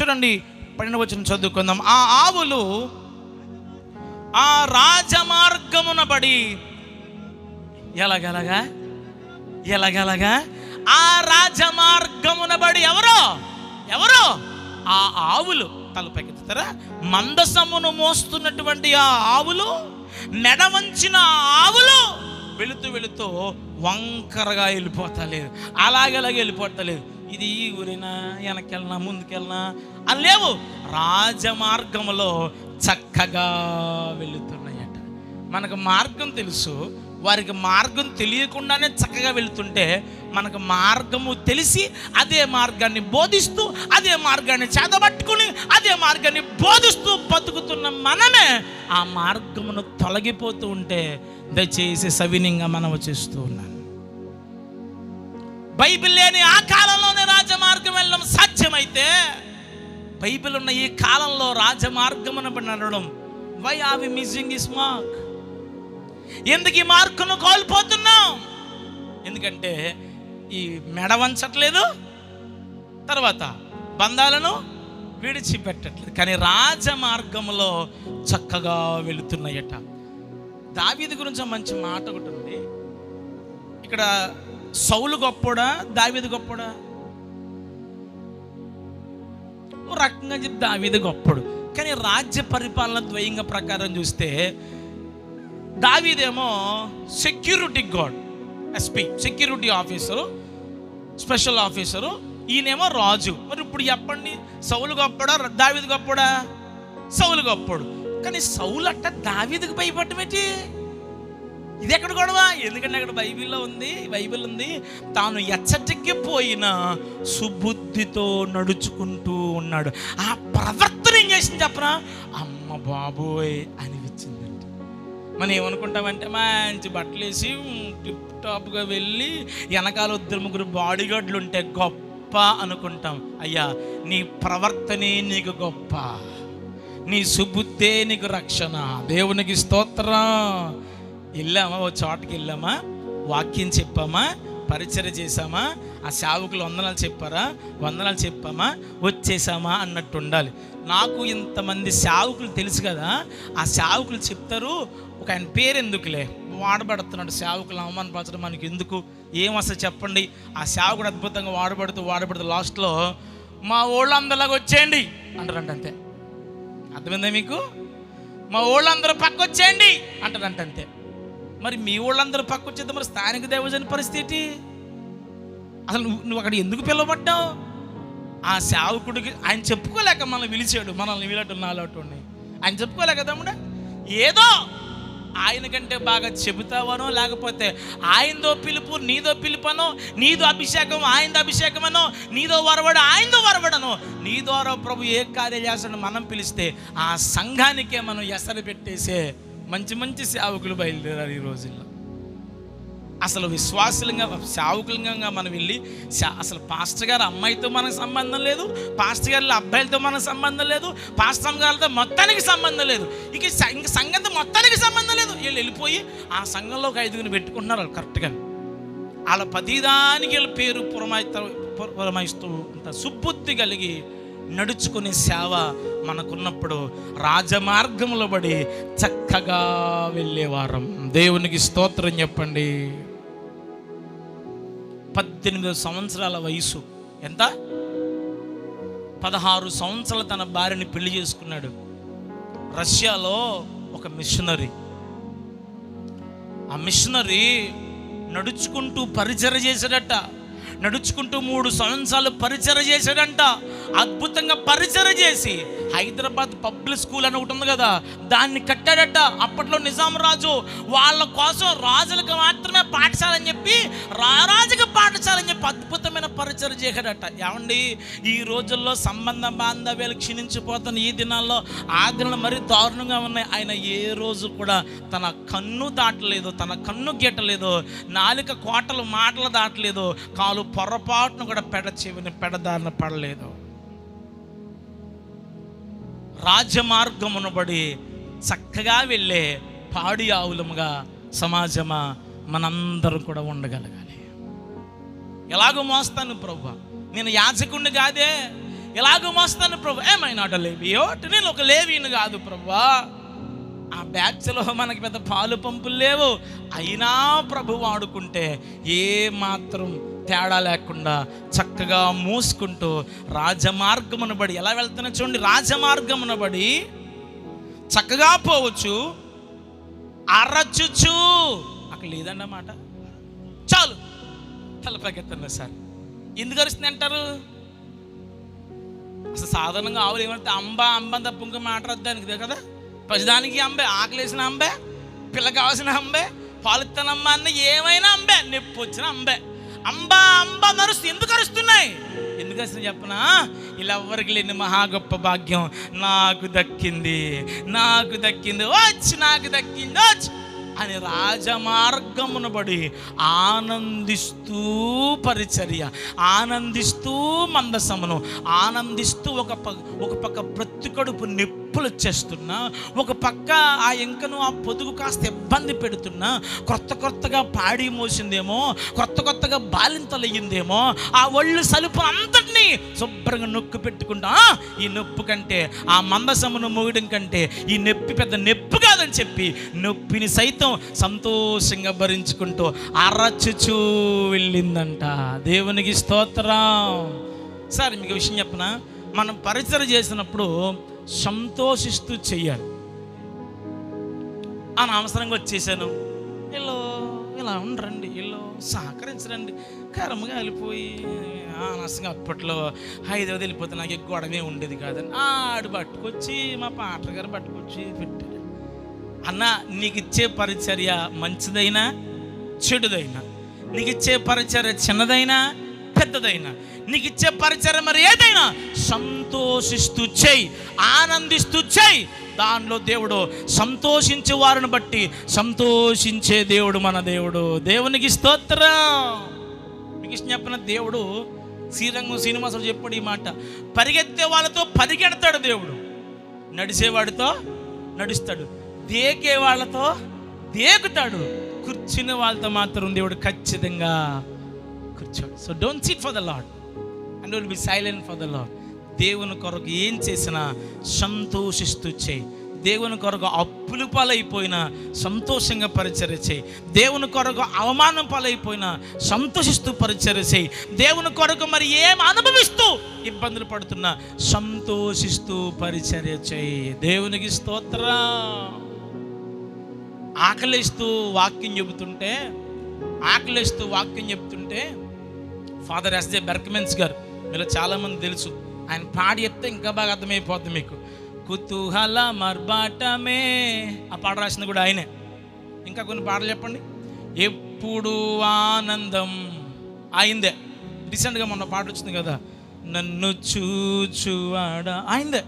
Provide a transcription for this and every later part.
చూడండి పన్నెండు వచ్చిన చదువుకుందాం. ఆ ఆవులు ఆ రాజమార్గమున పడి ఎలాగెలాగా ఎలాగెలాగా ఆ రాజమార్గమున బడి ఎవరో? ఎవరో? ఆ ఆవులు. తలపైకెత్తుతారా మందసమును మోస్తున్నటువంటి ఆ ఆవులు నెడవంచిన ఆవులు వెళుతూ వెళుతూ వంకరగా వెళ్ళిపోతలేదు. అలాగలాగే వెళ్ళిపోతలేదు. ఇది ఈ ఊరినా వెనకెళ్ళినా ముందుకెళ్ళినా అని లేవు. రాజమార్గంలో చక్కగా వెళుతున్నాయట. మనకు మార్గం తెలుసు. వారికి మార్గం తెలియకుండానే చక్కగా వెళుతుంటే మనకు మార్గము తెలిసి అదే మార్గాన్ని బోధిస్తూ అదే మార్గాన్ని చేతబట్టుకుని అదే మార్గాన్ని బోధిస్తూ బతుకుతున్న మనమే ఆ మార్గమును తొలగిపోతూ ఉంటే దయచేసి సవినీయంగా మనం చేస్తూ ఉన్నాను. బైబిల్ లేని ఆ కాలంలోనే రాజమార్గం వెళ్ళడం సాధ్యమైతే బైబిల్ ఉన్న ఈ కాలంలో రాజమార్గమున నడవడం. Y R V missing is mark ఎందుకు ఈ మార్కును కోల్పోతున్నాం? ఎందుకంటే ఈ మెడ వంచట్లేదు తర్వాత బంధాలను విడిచిపెట్టట్లేదు. కానీ రాజమార్గంలో చక్కగా వెళుతున్నాయట. దావీది గురించి మంచి మాట ఒకటి ఉంది. ఇక్కడ సౌలు గొప్పోడా? దావిది గొప్పోడా? ఓ రకంగా చెప్పి దావిది గొప్పడు. కానీ రాజ్య పరిపాలన ద్వయంగా ప్రకారం చూస్తే దావీదేమో security guard SP security officer special officer ఈయనేమో రాజు. మరి ఇప్పుడు చెప్పండి సౌలు గొప్పడా? దావిది గొప్పడా? సౌలు గొప్పడు. కానీ సౌలు అట్ట దావీదికి భయపడమేటి ఇది ఎక్కడ గొడవ? ఎందుకంటే అక్కడ బైబిల్లో ఉంది బైబిల్ ఉంది. తాను ఎచ్చటికి పోయిన సుబుద్ధితో నడుచుకుంటూ ఉన్నాడు. ఆ ప్రవర్తన ఏం చేసింది చెప్పరా? అమ్మ బాబోయ్ అనిపించిందంట మనం ఏమనుకుంటామంటే మంచి బట్టలు వేసి టిప్ టాప్గా వెళ్ళి వెనకాల ఇద్దరు ముగ్గురు బాడీగార్డులు ఉంటే గొప్ప అనుకుంటాం. అయ్యా నీ ప్రవర్తనే నీకు గొప్ప. నీ సుబుద్ధే నీకు రక్షణ. దేవునికి స్తోత్రం. వెళ్ళామా? ఓ చోటకి వెళ్ళామా? వాక్యం చెప్పామా? పరిచయం చేశామా? ఆ సేవకులు వందనాలు చెప్పారా? వందనాలు చెప్పామా? వచ్చేసామా అన్నట్టు ఉండాలి. నాకు ఇంతమంది సేవకులు తెలుసు కదా ఆ సేవకులు చెప్తారు ఒక ఆయన పేరు ఎందుకులే? వాడబడుతున్నాడు సేవకులు అవమానపరచడం మనకి ఎందుకు? ఏం అసలు చెప్పండి. ఆ సేవకుడు అద్భుతంగా వాడబడుతూ వాడబడుతూ లాస్ట్లో మా ఓళ్ళు అందరిలాగా వచ్చేయండి. అంటారంట అంతే. అర్థమైందా మీకు? మా ఊళ్ళందరూ పక్క వచ్చేయండి అంటారంట అంతే. మరి మీ ఊళ్ళందరూ పక్క మరి స్థానిక దేవజన పరిస్థితి అసలు నువ్వు నువ్వు అక్కడ ఎందుకు పిలవబడ్డావు? ఆ సేవకుడికి ఆయన చెప్పుకోలేక మనల్ని పిలిచాడు మనల్ని వీలటు నాలట్టు ఆయన చెప్పుకోలేక తమ్ముడా ఏదో ఆయన కంటే బాగా చెబుతావనో లేకపోతే ఆయనదో పిలుపు నీదో పిలుపనో నీదో అభిషేకం ఆయనదో అభిషేకమనో నీదో వరవడు ఆయనదో వరవడనో నీ ద్వారా ప్రభు ఏ కార్యం చేస్తాడో మనం పిలిస్తే ఆ సంఘానికే మనం ఎసరు పెట్టేసే మంచి మంచి సేవకులు బయలుదేరారు ఈ రోజుల్లో. అసలు విశ్వాసులంగా సేవకులంగా మనం వెళ్ళి అసలు పాస్టర్ గారు అమ్మాయితో మనకు సంబంధం లేదు పాస్టర్ గారి అబ్బాయిలతో మనకు సంబంధం లేదు పాస్టర్ గారితో మొత్తానికి సంబంధం లేదు. ఇక ఇంక సంఘంతో మొత్తానికి సంబంధం లేదు. వీళ్ళు వెళ్ళిపోయి ఆ సంఘంలో ఒక ఐదుగురు పెట్టుకుంటున్నారు వాళ్ళు కరెక్ట్గా. వాళ్ళ పదిదానికి వీళ్ళ పేరు పురమాయిత పుర- పురమాయిస్తూ ఉంటారు. సుబ్బుద్ధి కలిగి నడుచుకునే సేవ మనకున్నప్పుడు రాజమార్గంలో పడి చక్కగా వెళ్ళేవారం దేవునికి స్తోత్రం చెప్పండి. పద్దెనిమిది సంవత్సరాల వయసు. ఎంత? పదహారు సంవత్సరాలు తన భార్యని పెళ్ళి చేసుకున్నాడు. రష్యాలో ఒక మిషనరీ. ఆ మిషనరీ నడుచుకుంటూ పరిచర చేశాడట నడుచుకుంటూ మూడు సంవత్సరాలు పరిచర చేశాడంట. అద్భుతంగా పరిచర చేసి హైదరాబాద్ పబ్లిక్ స్కూల్ అని ఒకటి ఉంది కదా దాన్ని కట్టాడట. అప్పట్లో నిజాం రాజు వాళ్ళ కోసం రాజులకు మాత్రమే పాఠశాల అని చెప్పి రారాజుకి పాఠశాల అని చెప్పి అద్భుతమైన పరిచయం చేశాడట. ఏమండి ఈ రోజుల్లో సంబంధ బాంధవ్యాలు క్షీణించిపోతున్న ఈ దినాల్లో ఆ దినాలు మరీ దారుణంగా ఉన్నాయి. ఆయన ఏ రోజు కూడా తన కన్ను దాటలేదు తన కన్ను గీటలేదు నాలుక కోటలు మాటలు దాటలేదు కాలు పొరపాటును కూడా పెడ చెవిని పెడదారిన పడలేదు. రాజమార్గమునబడి చక్కగా వెళ్ళే పాడి ఆవులముగా సమాజమా మనందరం కూడా ఉండగలగాలి. ఎలాగో మోస్తాను ప్రభు. నేను యాజకుడిని కాదే. ఎలాగో మోస్తాను ప్రభు. ఏమైనా లేవియో నేను ఒక లేవీని కాదు ప్రభా. ఆ బ్యాచ్లో మనకి పెద్ద పాలు పంపులు లేవు. అయినా ప్రభు వాడుకుంటే ఏ మాత్రం తేడా లేకుండా చక్కగా మూసుకుంటూ రాజమార్గమున బడి ఎలా వెళ్తున్నా చూడండి రాజమార్గమున బడి చక్కగా పోవచ్చు. అరచుచు. అక్కడ లేదన్నమాట. చాలు. తలపకెత్తండి సార్. ఎందుకు అరుస్తుంది అంటారు? అసలు సాధారణంగా ఆవులు ఏమంటే అంబ అంబ తప్ప ఇంకా మాట కదా? పసిదానికి అంబే ఆకలేసిన అంబే పిల్ల కావాల్సిన అంబే పాలుత్తనమ్మ అన్న ఏమైనా అంబే నొప్పి వచ్చిన అంబే. అంబ అంబ నరుస్తు ఎందుకు అరుస్తున్నాయి? ఎందుకు అసలు చెప్పనా? ఇలా ఎవరికి లేని మహా గొప్ప భాగ్యం? నాకు దక్కింది నాకు దక్కింది వచ్చి నాకు దక్కింది వచ్చి అని రాజమార్గమును బడి ఆనందిస్తూ పరిచర్య ఆనందిస్తూ మందసమును ఆనందిస్తూ ఒక ప ఒక పక్క ప్రతి కడుపు నొప్పులు వచ్చేస్తున్నా ఒక పక్క ఆ ఇంకను ఆ పొదుగు కాస్త ఇబ్బంది పెడుతున్నా కొత్త కొత్తగా పాడి మోసిందేమో కొత్త కొత్తగా బాలింతలయ్యిందేమో ఆ ఒళ్ళు సలుపు అంతటినీ శుభ్రంగా నొక్కు పెట్టుకుంటా ఈ నొప్పు కంటే ఆ మందసమును మోయడం కంటే ఈ నొప్పి పెద్ద నొప్పి కాదని చెప్పి నొప్పిని సైతం సంతోషంగా భరించుకుంటూ అరచుచూ వెళ్ళిందంట. దేవునికి స్తోత్రం. సార్ మీకు విషయం చెప్పనా? మనం పరిచయం చేసినప్పుడు సంతోషిస్తూ చెయ్యాలి. అని అవసరంగా వచ్చేసాను. వీళ్ళు ఇలా ఉండరండి వీళ్ళు సహకరించరండి కరముగా వెళ్ళిపోయి ఆనసంగా అప్పట్లో హైదరాబాద్ వెళ్ళిపోతే నాకు గొడవే ఉండేది కాదని ఆడు పట్టుకొచ్చి మా పాటలు గారు పట్టుకొచ్చి పెట్టాడు అన్న నీకు ఇచ్చే పరిచర్య మంచిదైనా చెడుదైనా. నీకు ఇచ్చే పరిచర్య చిన్నదైనా పెద్దదైనా. నీకు ఇచ్చే పరిచర్య మరి ఏదైనా సంతోషిస్తూ చేయి ఆనందిస్తూ చేయి. దానిలో దేవుడు సంతోషించే వారిని బట్టి సంతోషించే దేవుడు మన దేవుడు. దేవునికి స్తోత్రం. మీకు చెప్పిన దేవుడు శ్రీరంగం శ్రీనివాసుడు చెప్పాడు ఈ మాట. పరిగెత్తే వాళ్ళతో పరిగెడతాడు దేవుడు. నడిచేవాడితో నడుస్తాడు. దేకే వాళ్ళతో దేకుతాడు. కూర్చున్న వాళ్ళతో మాత్రం దేవుడు ఖచ్చితంగా కూర్చోడు. So don't sit for the Lord and will be silent for the Lord దేవుని కొరకు ఏం చేసినా సంతోషిస్తూ చేయి. దేవుని కొరకు అప్పులు పాలైపోయినా సంతోషంగా పరిచర్య చేయి. దేవుని కొరకు అవమానం పాలైపోయినా సంతోషిస్తూ పరిచర్య చేయి. దేవుని కొరకు మరి ఏం అనుభవిస్తూ ఇబ్బందులు పడుతున్నా సంతోషిస్తూ పరిచర్య చేయి. దేవునికి స్తోత్రం. ఆకలిస్తూ వాక్యం చెబుతుంటే ఆకలిస్తూ వాక్యం చెబుతుంటే ఫాదర్ ఎస్జే బెర్కమెన్స్ గారు మీలో చాలామంది తెలుసు. ఆయన పాడి చెప్తే ఇంకా బాగా అర్థమైపోద్ది మీకు. కుతూహల మర్బాటమే. ఆ పాట రాసింది కూడా ఆయనే. ఇంకా కొన్ని పాటలు చెప్పండి. ఎప్పుడు ఆనందం. ఆయిందే. రీసెంట్గా మొన్న పాట వచ్చింది కదా. నన్ను చూచువాడ. ఆయిందే.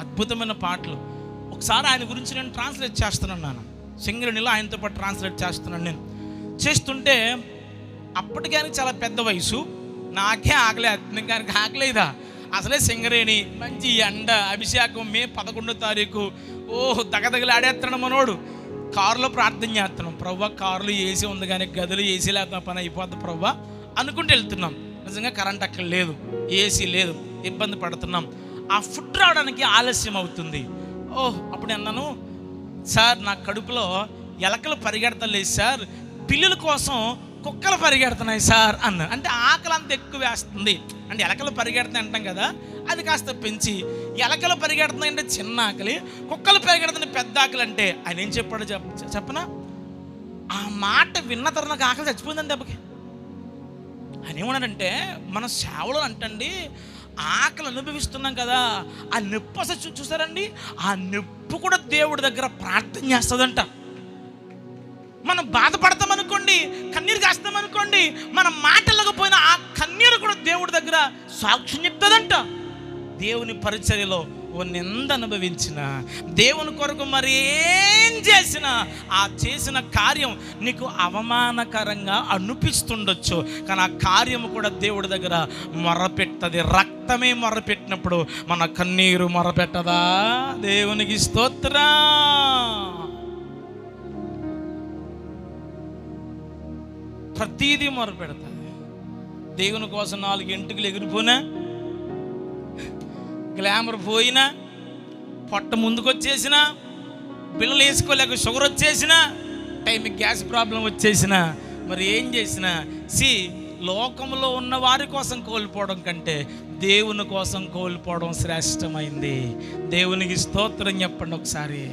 అద్భుతమైన పాటలు. ఒకసారి ఆయన గురించి నేను ట్రాన్స్లేట్ చేస్తున్నాను నాన్న. సింగరేణిలో ఆయనతో పాటు ట్రాన్స్లేట్ చేస్తున్నాను నేను. చేస్తుంటే అప్పటికైనా చాలా పెద్ద వయసు. నాకే ఆకలే ఇంకా ఆగలేదా ఆకలేదా? అసలే సింగరేణి మంచి ఎండ అభిషేకం మే పదకొండో తారీఖు. ఓ దగదగలు మనోడు. కారులో ప్రార్థన చేస్తున్నాం. ప్రవ్వ కారులో ఏసీ ఉంది కానీ గదులు ఏసీ లేకపోతే పని అయిపోద్ది ప్రవ్వ అనుకుంటూ వెళ్తున్నాం. నిజంగా కరెంట్ అక్కడ లేదు. ఏసీ లేదు. ఇబ్బంది పడుతున్నాం. ఆ ఫుడ్ రావడానికి ఆలస్యం అవుతుంది. ఓహ్ అప్పుడు అన్నాను సార్ నా కడుపులో ఎలకలు పరిగెడతలేదు సార్. పిల్లుల కోసం కుక్కలు పరిగెడుతున్నాయి సార్ అన్న అంటే ఆకలి అంత ఎక్కువ వేస్తుంది. అంటే ఎలకలు పరిగెడుతున్నాయి అంటాం కదా అది కాస్త పెంచి ఎలకలు పరిగెడుతున్నాయి అంటే చిన్న ఆకలి కుక్కలు పరిగెడుతున్న పెద్ద ఆకలి అంటే ఆయన ఏం చెప్పాడు చెప్ప చెప్పనా? ఆ మాట విన్న తర్వాత నాకు ఆకలి చచ్చిపోయిందండి దెబ్బకి. ఆయన ఏమన్నాడంటే మన సేవలో అంటండి ఆకలి అనుభవిస్తున్నాం కదా ఆ నొప్పి అసలు చూసారండి? ఆ నొప్పి కూడా దేవుడి దగ్గర ప్రార్థన చేస్తుందంట. మనం బాధపడతాం అనుకోండి కన్నీరు కాస్తాం అనుకోండి మన మాటలకపోయినా ఆ కన్నీరు కూడా దేవుడి దగ్గర సాక్ష్యం చెప్తుందంట. దేవుని పరిచర్యలో ఓ నింద అనుభవించిన దేవుని కొరకు మరి ఏం చేసినా ఆ చేసిన కార్యం నీకు అవమానకరంగా అనిపిస్తుండొచ్చు. కానీ ఆ కార్యం కూడా దేవుడి దగ్గర మొరపెట్టది. రక్తమే మొరపెట్టినప్పుడు మన కన్నీరు మొరపెట్టదా? దేవునికి స్తోత్రా. ప్రతీది మొరపెడతా దేవుని కోసం నాలుగు ఎంటుకలు ఎగిరిపోనా? గ్లామర్ పోయినా పొట్ట ముందుకు వచ్చేసిన పిల్లలు వేసుకోలేక షుగర్ వచ్చేసిన టైంకి గ్యాస్ ప్రాబ్లం వచ్చేసిన మరి ఏం చేసిన? సి లోకంలో ఉన్న వారి కోసం కోల్పోవడం కంటే దేవుని కోసం కోల్పోవడం శ్రేష్టమైంది. దేవునికి స్తోత్రం చెప్పండి ఒకసారి.